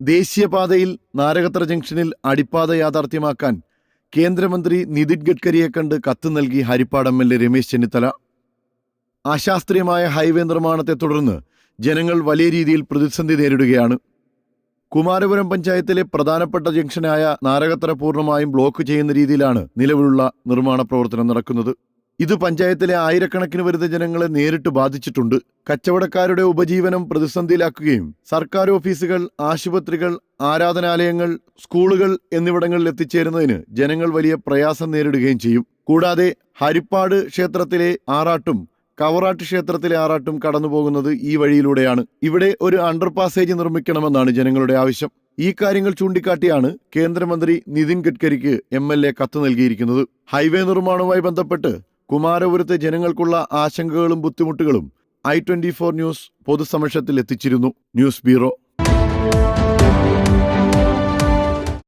ദേശീയപാതയിൽ നാരകത്ര ജംഗ്ഷനിൽ അടിപ്പാത യാഥാർത്ഥ്യമാക്കാൻ കേന്ദ്രമന്ത്രി നിതിൻ ഗഡ്കരിയെ കണ്ട് കത്ത് നൽകി Harippad M L A Ramesh Chennithala. അശാസ്ത്രീയമായ ഹൈവേ നിർമ്മാണത്തെ തുടർന്ന് ജനങ്ങൾ വലിയ രീതിയിൽ പ്രതിസന്ധി നേരിടുകയാണ്. കുമാരപുരം പഞ്ചായത്തിലെ പ്രധാനപ്പെട്ട ജംഗ്ഷനായ നാരകത്തറ പൂർണമായും ബ്ലോക്ക് ചെയ്യുന്ന രീതിയിലാണ് നിലവിലുള്ള നിർമ്മാണ പ്രവർത്തനം നടക്കുന്നത്. ഇത് പഞ്ചായത്തിലെ ആയിരക്കണക്കിന് വരുന്ന ജനങ്ങളെ നേരിട്ട് ബാധിച്ചിട്ടുണ്ട്. കച്ചവടക്കാരുടെ ഉപജീവനം പ്രതിസന്ധിയിലാക്കുകയും സർക്കാർ ഓഫീസുകൾ ആശുപത്രികൾ ആരാധനാലയങ്ങൾ സ്കൂളുകൾ എന്നിവിടങ്ങളിൽ എത്തിച്ചേരുന്നതിന് ജനങ്ങൾ വലിയ പ്രയാസം നേരിടുകയും ചെയ്യും. കൂടാതെ ഹരിപ്പാട് ക്ഷേത്രത്തിലെ ആറാട്ടും കവറാട്ട് ക്ഷേത്രത്തിലെ ആറാട്ടും കടന്നുപോകുന്നത് ഈ വഴിയിലൂടെയാണ്. ഇവിടെ ഒരു അണ്ടർ പാസേജ് നിർമ്മിക്കണമെന്നാണ് ജനങ്ങളുടെ ആവശ്യം. ഈ കാര്യങ്ങൾ ചൂണ്ടിക്കാട്ടിയാണ് കേന്ദ്രമന്ത്രി നിതിൻ ഗഡ്കരിക്ക് എം എൽ എ കത്ത് നൽകിയിരിക്കുന്നത്. ഹൈവേ നിർമ്മാണവുമായി ബന്ധപ്പെട്ട് കുമാരപുരത്തെ ജനങ്ങൾക്കുള്ള ആശങ്കകളും ബുദ്ധിമുട്ടുകളും ഐ ട്വന്റി ഫോർ ന്യൂസ് പൊതുസമക്ഷത്തിൽ എത്തിച്ചിരുന്നു. News bureau